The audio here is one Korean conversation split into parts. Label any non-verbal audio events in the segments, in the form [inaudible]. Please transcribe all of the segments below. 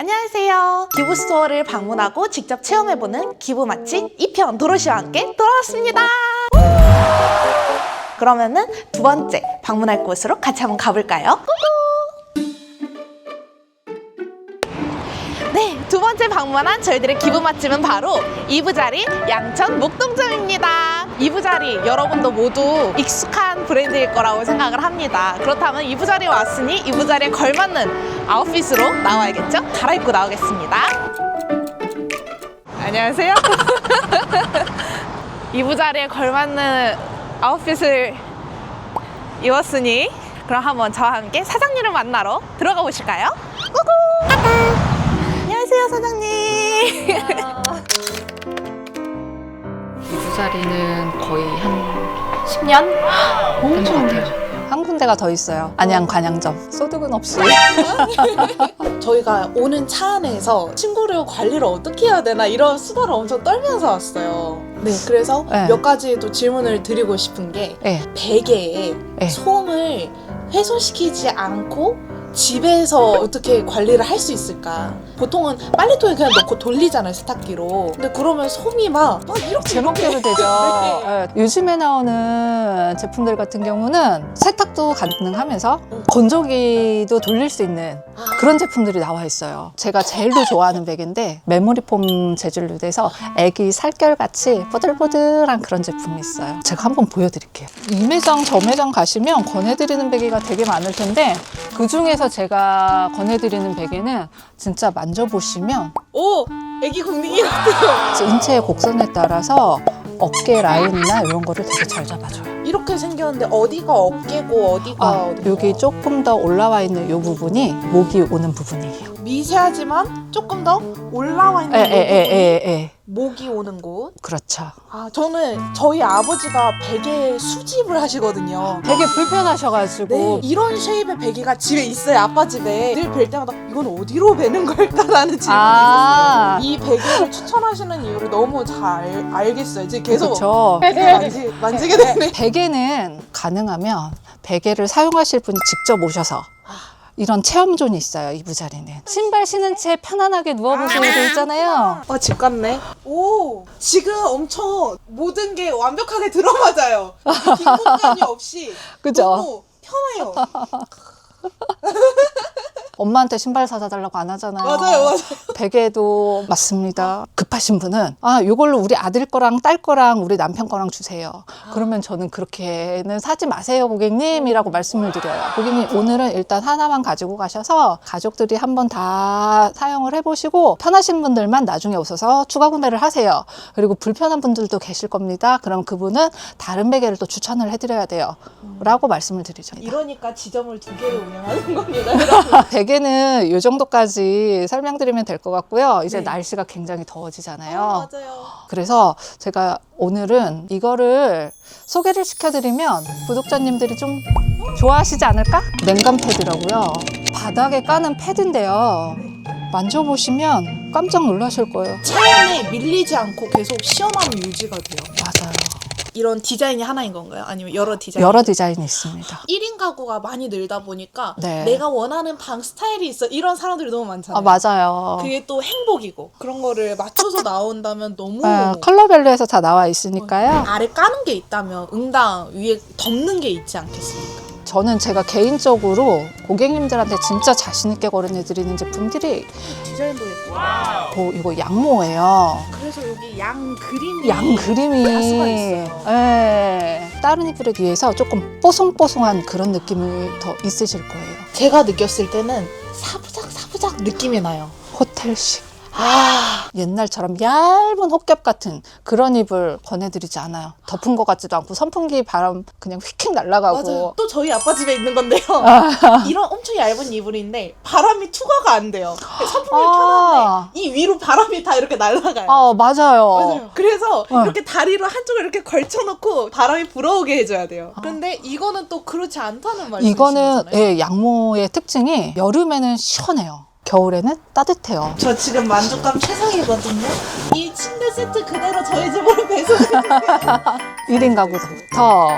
안녕하세요. 기부 스토어를 방문하고 직접 체험해보는 기부 맛집 2편 도로시와 함께 돌아왔습니다. 그러면은 두 번째 방문할 곳으로 같이 한번 가볼까요? 네, 두 번째 방문한 저희들의 기부 맛집은 바로 이부자리 양천 목동점입니다. 이부자리 여러분도 모두 익숙한 브랜드일 거라고 생각을 합니다. 그렇다면 이부 자리에 왔으니 이부 자리에 걸맞는 아웃핏으로 나와야겠죠? 갈아입고 나오겠습니다. 안녕하세요. [laughs] 이부 자리에 걸맞는 아웃핏을 입었으니 그럼 한번 저와 함께 사장님을 만나러 들어가 보실까요? 꾸꾸! 안녕하세요, 사장님. [laughs] 이부 자리는 거의 한 10년 [gasps] 된것 같아요. 한 군데가 더 있어요. 안양 관양점. 소득은 없이. [laughs] 저희가 오는 차 안에서 친구를 관리를 어떻게 해야 되나 이런 수다를 엄청 떨면서 왔어요. 네, 그래서 네. 몇 가지 또 질문을 드리고 싶은 게 네. 베개에 네. 솜을 훼손시키지 않고 집에서 어떻게 관리를 할 수 있을까? 보통은 빨래통에 그냥 넣고 돌리잖아요, 세탁기로. 근데 그러면 솜이 막, 막 이렇게 제목대로 되죠. 네. 예, 요즘에 나오는 제품들 같은 경우는 세탁도 가능하면서 건조기도 돌릴 수 있는 아, 그런 제품들이 나와 있어요. 제가 제일로 좋아하는 베개인데 메모리폼 재질로 돼서 애기 살결같이 뽀들뽀들한 그런 제품이 있어요. 제가 한번 보여드릴게요. 이 매장 저 매장 가시면 권해드리는 베개가 되게 많을 텐데 그 중에 서 제가 권해드리는 베개는 진짜 만져보시면 오! 애기 궁둥이 같아요. 인체의 곡선에 따라서 어깨 라인이나 이런 거를 되게 잘 잡아줘요. 이렇게 생겼는데 어디가 어깨고 어디가 아, 어디고 여기 조금 더 올라와 있는 이 부분이 목이 오는 부분이에요. 미세하지만 조금 더 올라와 있는 에, 에, 에, 에, 에. 목이 오는 곳. 그렇죠. 아 저는 저희 아버지가 베개 수집을 하시거든요. 되게 불편하셔가지고 네, 이런 쉐입의 베개가 집에 있어요. 아빠 집에 늘 뵐 때마다 이건 어디로 베는 걸까라는 [laughs] 질문이 아. 있었어요. 이 베개를 추천하시는 이유를 너무 잘 알, 알겠어요. 지금 계속 그렇죠. 베개 만지, 만지게 되네. 베개는 가능하면 베개를 사용하실 분이 직접 오셔서 이런 체험존이 있어요. 이 부 자리는 신발 신은 채 편안하게 누워보시면 돼 있잖아요. 아, 집 같네. 오, 지금 엄청 모든 게 완벽하게 들어맞아요. 빈 공간이 없이 [laughs] 그죠? 너무 편해요. [laughs] 엄마한테 신발 사다 달라고 안 하잖아요. 맞아요, 맞아요. 베개도 맞습니다. 급하신 분은 아 이걸로 우리 아들 거랑 딸 거랑 우리 남편 거랑 주세요. 그러면 저는 그렇게는 사지 마세요 고객님이라고 말씀을 드려요. 고객님 오늘은 일단 하나만 가지고 가셔서 가족들이 한번 다 사용을 해보시고 편하신 분들만 나중에 오셔서 추가 구매를 하세요. 그리고 불편한 분들도 계실 겁니다. 그럼 그분은 다른 베개를 또 추천을 해드려야 돼요. 라고 말씀을 드리죠. 이러니까 지점을 두 개를 운영하는 겁니다. 여러분. [laughs] 베개 는 이 정도까지 설명드리면 될 것 같고요. 이제 네. 날씨가 굉장히 더워지잖아요. 아, 맞아요. 그래서 제가 오늘은 이거를 소개를 시켜드리면 구독자님들이 좀 좋아하시지 않을까? 냉감 패드라고요. 바닥에 까는 패드인데요. 만져보시면 깜짝 놀라실 거예요. 체온에 밀리지 않고 계속 시원함이 유지가 돼요. 맞아요. 이런 디자인이 하나인 건가요? 아니면 여러 디자인? 여러 디자인이 있습니다. 1인 가구가 많이 늘다 보니까 네. 내가 원하는 방 스타일이 있어 이런 사람들이 너무 많잖아요. 아, 맞아요. 그게 또 행복이고 그런 거를 맞춰서 나온다면 너무 아, 컬러별로해서 다 나와 있으니까요. 아래 까는 게 있다면 응당 위에 덮는 게 있지 않겠습니까? 저는 제가 개인적으로 고객님들한테 진짜 자신 있게 거론해 드리는 제품들이 디자인도 예뻐. 고, 이거 양모예요. 그래서 여기 양 그림이 양 그림이 가수가 있어요. 예. 다른 이불에 비해서 조금 뽀송뽀송한 그런 느낌이 더 있으실 거예요. 제가 느꼈을 때는 사부작 사부작 느낌이 나요. 호텔식. 아 옛날처럼 얇은 혹겹 같은 그런 이불 권해드리지 않아요. 덮은 것 같지도 않고 선풍기 바람 그냥 휙휙 날아가고. 맞아요. 또 저희 아빠 집에 있는 건데요. 이런 엄청 얇은 이불인데 바람이 투과가 안 돼요. 선풍기를 아. 켜는데 이 위로 바람이 다 이렇게 날아가요. 아 맞아요. 맞아요. 그래서 어. 이렇게 다리로 한쪽을 이렇게 걸쳐놓고 바람이 불어오게 해줘야 돼요. 근데 이거는 또 그렇지 않다는 말씀이신 이거는. 예, 양모의 특징이 여름에는 시원해요. 겨울에는 따뜻해요. 저 지금 만족감 최상이거든요. 이 침대 세트 그대로 저희 집으로 배송해주세요. [laughs] 1인 가구부터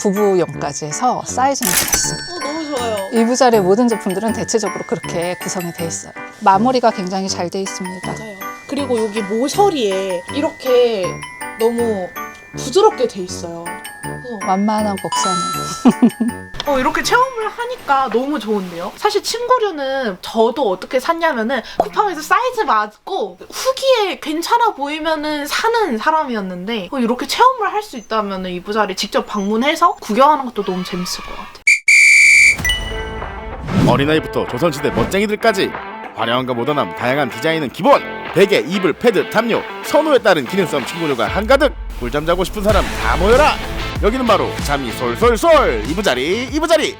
부부용까지 해서 사이즈는 다 있습니다. 어, 너무 좋아요. 이 부자리의 모든 제품들은 대체적으로 그렇게 구성이 돼 있어요. 마무리가 굉장히 잘 돼 있습니다. 맞아요. 그리고 여기 모서리에 이렇게 너무 부드럽게 돼 있어요. 그래서 완만한 곡선은 [laughs] 어, 이렇게 체험을 하니까 너무 좋은데요? 사실 침구류는 저도 어떻게 샀냐면은 쿠팡에서 사이즈 맞고 후기에 괜찮아 보이면은 사는 사람이었는데 어, 이렇게 체험을 할 수 있다면은 이 부자리 직접 방문해서 구경하는 것도 너무 재밌을 것 같아요. 어린아이부터 조선시대 멋쟁이들까지 화려함과 모던함 다양한 디자인은 기본 베개, 이불, 패드, 담요 선호에 따른 기능성 친구들과 한가득 꿀잠 자고 싶은 사람 다 모여라 여기는 바로 잠이 솔솔솔 이부자리 이부자리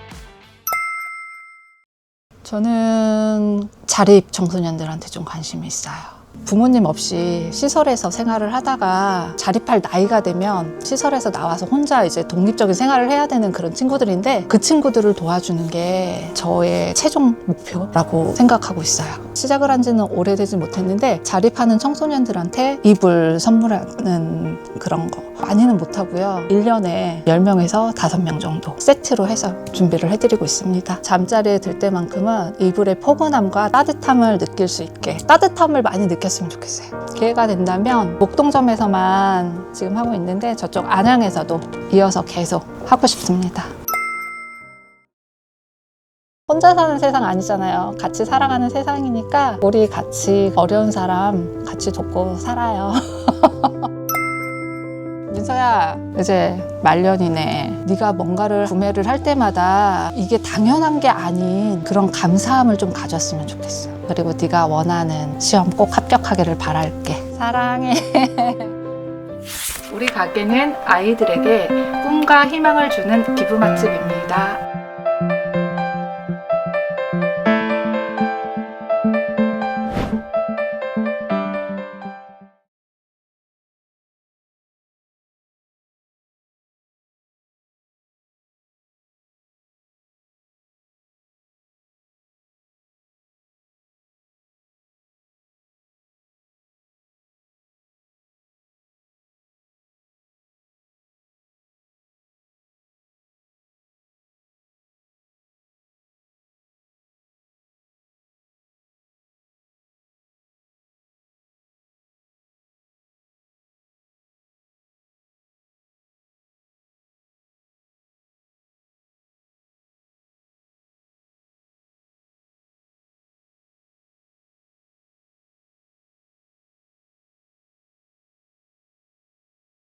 저는 자립 청소년들한테 좀 관심이 있어요. 부모님 없이 시설에서 생활을 하다가 자립할 나이가 되면 시설에서 나와서 혼자 이제 독립적인 생활을 해야 되는 그런 친구들인데 그 친구들을 도와주는 게 저의 최종 목표라고 생각하고 있어요. 시작을 한 지는 오래되지 못했는데 자립하는 청소년들한테 이불 선물하는 그런 거 많이는 못하고요. 1년에 10명에서 5명 정도 세트로 해서 준비를 해드리고 있습니다. 잠자리에 들 때만큼은 이불의 포근함과 따뜻함을 느낄 수 있게 따뜻함을 많이 느꼈으면 좋겠어요. 기회가 된다면 목동점에서만 지금 하고 있는데 저쪽 안양에서도 이어서 계속 하고 싶습니다. 혼자 사는 세상 아니잖아요. 같이 살아가는 세상이니까 우리 같이 어려운 사람 같이 돕고 살아요. [laughs] 민서야 이제 말년이네. 네가 뭔가를 구매를 할 때마다 이게 당연한 게 아닌 그런 감사함을 좀 가졌으면 좋겠어. 그리고 네가 원하는 시험 꼭 합격하기를 바랄게. 사랑해. [laughs] 우리 가게는 아이들에게 꿈과 희망을 주는 기부 맛집입니다.